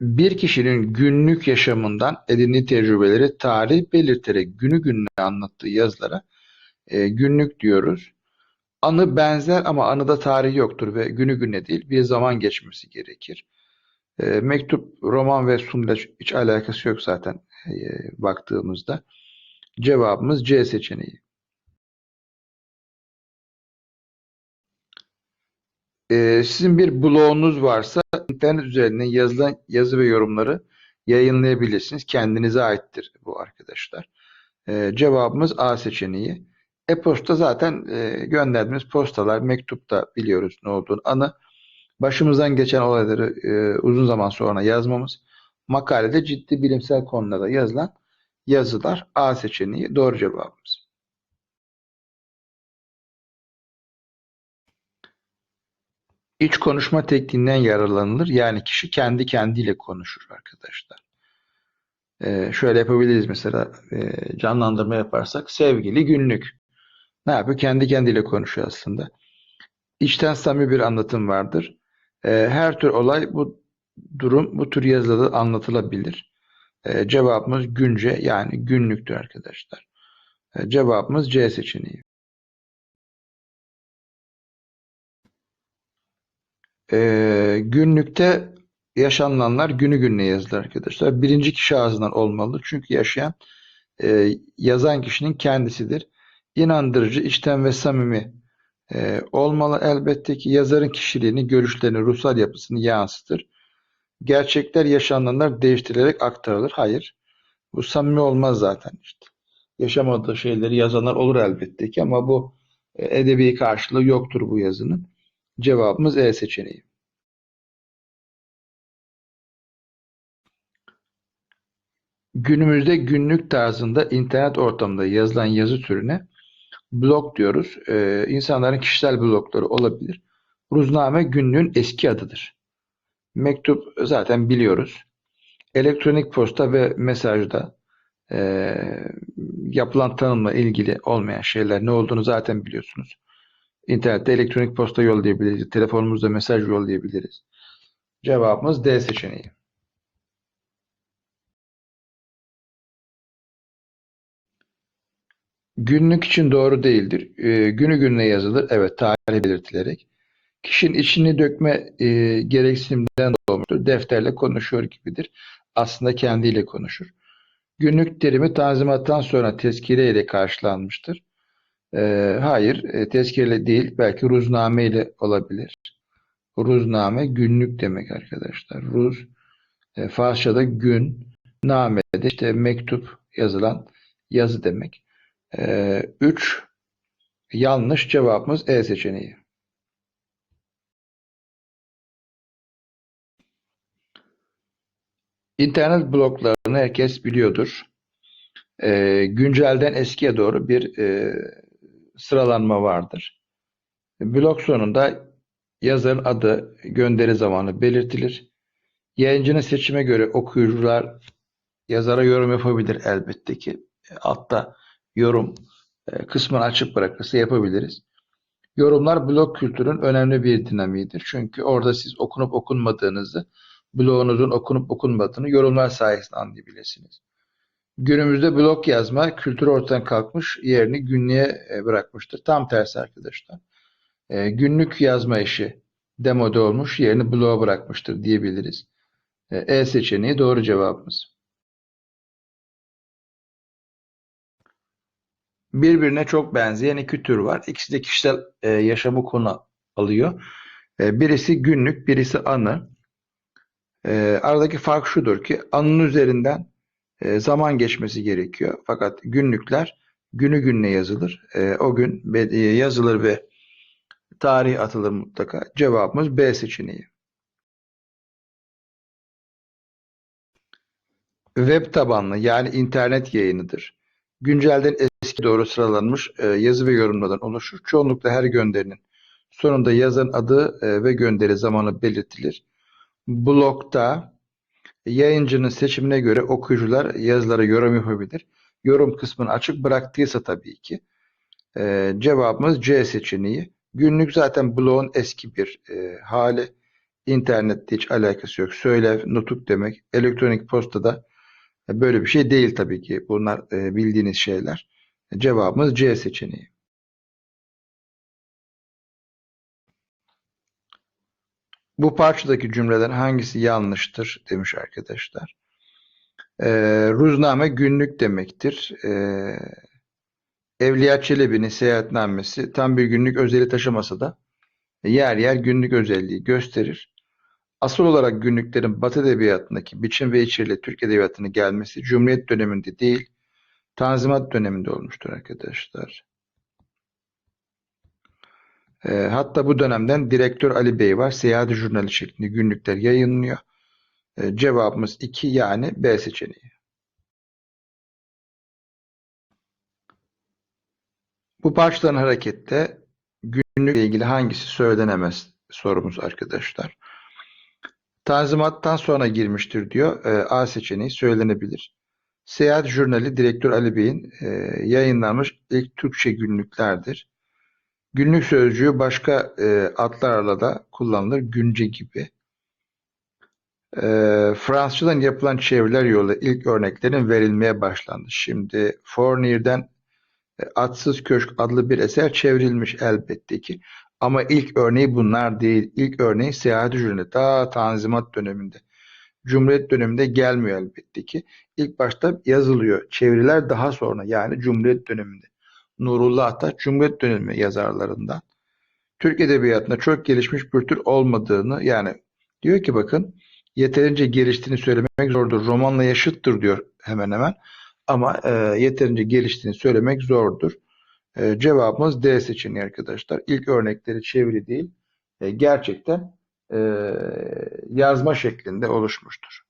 Bir kişinin günlük yaşamından edindiği tecrübeleri tarih belirterek günü gününe anlattığı yazılara e, günlük diyoruz. Anı benzer ama anıda tarih yoktur ve günü güne değil bir zaman geçmesi gerekir. E, mektup, roman ve sunuyla hiç alakası yok zaten e, baktığımızda. Cevabımız C seçeneği. E, sizin bir blogunuz varsa internet üzerinden yazılan yazı ve yorumları yayınlayabilirsiniz. Kendinize aittir bu arkadaşlar. E, cevabımız A seçeneği. E-posta zaten e, gönderdiğimiz postalar, mektupta biliyoruz ne olduğunu. Anı başımızdan geçen olayları e, uzun zaman sonra yazmamız. Makalede ciddi bilimsel konularda yazılan yazılar A seçeneği doğru cevabımız. İç konuşma tekniğinden yararlanılır. Yani kişi kendi kendiyle konuşur arkadaşlar. Ee, şöyle yapabiliriz mesela e, canlandırma yaparsak. Sevgili günlük. Ne yapıyor? Kendi kendiyle konuşuyor aslında. İçten samimi bir anlatım vardır. Ee, her tür olay bu durum bu tür yazıda anlatılabilir. Ee, cevabımız günce yani günlüktür arkadaşlar. Ee, cevabımız C seçeneği. Ee, günlükte yaşananlar günü gününe yazılır arkadaşlar. Birinci kişi ağzından olmalı. Çünkü yaşayan e, yazan kişinin kendisidir. İnandırıcı, içten ve samimi e, olmalı. Elbette ki yazarın kişiliğini, görüşlerini, ruhsal yapısını yansıtır. Gerçekler yaşananlar değiştirilerek aktarılır. Hayır. Bu samimi olmaz zaten işte. Yaşamadığı şeyleri yazanlar olur elbette ki ama bu e, edebi karşılığı yoktur bu yazının. Cevabımız E seçeneği. Günümüzde günlük tarzında internet ortamında yazılan yazı türüne blog diyoruz. Ee, insanların kişisel blogları olabilir. Ruzname günlüğün eski adıdır. Mektup zaten biliyoruz. Elektronik posta ve mesajda e, yapılan tanımla ilgili olmayan şeyler ne olduğunu zaten biliyorsunuz. İnternette elektronik posta yollayabiliriz. Telefonumuzda mesaj yollayabiliriz. Cevabımız D seçeneği. Günlük için doğru değildir. E, günü gününe yazılır. Evet, tarih belirtilerek. Kişinin içini dökme e, gereksinimden doğmuştur. Defterle konuşuyor gibidir. Aslında kendiyle konuşur. Günlük terimi tanzimattan sonra tezkire ile karşılanmıştır. E, hayır, e, tezkireli değil. Belki ruzname ile olabilir. Ruzname günlük demek arkadaşlar. Ruz, e, Farsçada gün, namede işte mektup yazılan yazı demek. 3 yanlış cevabımız E seçeneği. İnternet bloklarını herkes biliyordur. E, güncelden eskiye doğru bir e, sıralanma vardır. Blok sonunda yazarın adı, gönderi zamanı belirtilir. Yayıncının seçime göre okuyucular yazara yorum yapabilir elbette ki. Altta yorum e, kısmını açık bırakırsa yapabiliriz. Yorumlar blog kültürün önemli bir dinamiğidir. Çünkü orada siz okunup okunmadığınızı, blogunuzun okunup okunmadığını yorumlar sayesinde anlayabilirsiniz. Günümüzde blog yazma kültür ortadan kalkmış, yerini günlüğe e, bırakmıştır. Tam tersi arkadaşlar. E, günlük yazma işi demode olmuş, yerini bloğa bırakmıştır diyebiliriz. E seçeneği doğru cevabımız. Birbirine çok benzeyen iki tür var. İkisi de kişisel e, yaşamı konu alıyor. E, birisi günlük, birisi anı. E, aradaki fark şudur ki anının üzerinden e, zaman geçmesi gerekiyor. Fakat günlükler günü gününe yazılır. E, o gün e, yazılır ve tarih atılır mutlaka. Cevabımız B seçeneği. Web tabanlı yani internet yayınıdır. Güncelden eski doğru sıralanmış e, yazı ve yorumlardan oluşur. Çoğunlukla her gönderinin sonunda yazan adı e, ve gönderi zamanı belirtilir. Blogda yayıncının seçimine göre okuyucular yazılara yorum yapabilir. Yorum kısmını açık bıraktıysa tabii ki. E, cevabımız C seçeneği. Günlük zaten blogun eski bir hali. İnternette hiç alakası yok. Söylev, nutuk demek. Elektronik postada e, böyle bir şey değil tabii ki. Bunlar e, bildiğiniz şeyler. Cevabımız C seçeneği. Bu parçadaki cümlelerin hangisi yanlıştır demiş arkadaşlar. Ee, ruzname günlük demektir. Ee, Evliya Çelebi'nin seyahatnamesi tam bir günlük özelliği taşımasa da yer yer günlük özelliği gösterir. Asıl olarak günlüklerin Batı edebiyatındaki biçim ve içeriğiyle Türk edebiyatına gelmesi Cumhuriyet döneminde değil, Tanzimat döneminde olmuştur arkadaşlar. Ee, hatta bu dönemden direktör Ali Bey var. Seyahat jurnali şeklinde günlükler yayınlıyor. Ee, cevabımız 2 yani B seçeneği. Bu parçaların harekette günlükle ilgili hangisi söylenemez sorumuz arkadaşlar. Tanzimattan sonra girmiştir diyor. Ee, A seçeneği söylenebilir. Seyahat jurnali direktör Ali Bey'in e, yayınlanmış ilk Türkçe günlüklerdir. Günlük sözcüğü başka e, adlarla da kullanılır. Günce gibi. E, Fransızcadan yapılan çeviriler yoluyla ilk örneklerin verilmeye başlandı. Şimdi Fournier'den e, Atsız Köşk adlı bir eser çevrilmiş elbette ki. Ama ilk örneği bunlar değil. İlk örneği Seyahat Jurnali. Ta Tanzimat döneminde. Cumhuriyet döneminde gelmiyor elbette ki. İlk başta yazılıyor. Çeviriler daha sonra yani Cumhuriyet döneminde. Nurullah Ataç Cumhuriyet dönemi yazarlarından. Türk edebiyatında çok gelişmiş bir tür olmadığını yani diyor ki bakın yeterince geliştiğini söylemek zordur. Romanla yaşıttır diyor hemen hemen. Ama e, yeterince geliştiğini söylemek zordur. E, cevabımız D seçeneği arkadaşlar. İlk örnekleri çeviri değil, e, gerçekten e, yazma şeklinde oluşmuştur.